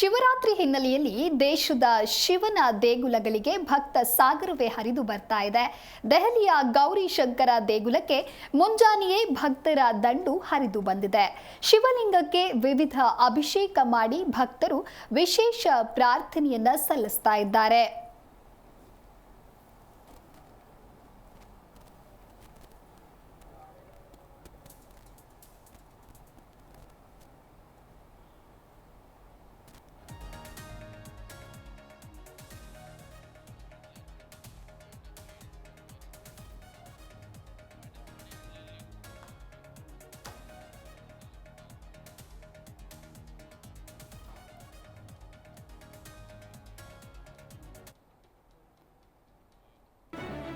ಶಿವರಾತ್ರಿ ಹಿನ್ನೆಲೆಯಲ್ಲಿ ದೇಶದ ಶಿವನ ದೇಗುಲಗಳಿಗೆ ಭಕ್ತ ಸಾಗರವೇ ಹರಿದು ಬರ್ತಾ ಇದೆ. ದೆಹಲಿಯ ಗೌರಿ ಶಂಕರ ದೇಗುಲಕ್ಕೆ ಮುಂಜಾನೆಯೇ ಭಕ್ತರ ದಂಡು ಹರಿದು ಬಂದಿದೆ. ಶಿವಲಿಂಗಕ್ಕೆ ವಿವಿಧ ಅಭಿಷೇಕ ಮಾಡಿ ಭಕ್ತರು ವಿಶೇಷ ಪ್ರಾರ್ಥನೆಯನ್ನ ಸಲ್ಲಿಸ್ತಾ ಇದ್ದಾರೆ.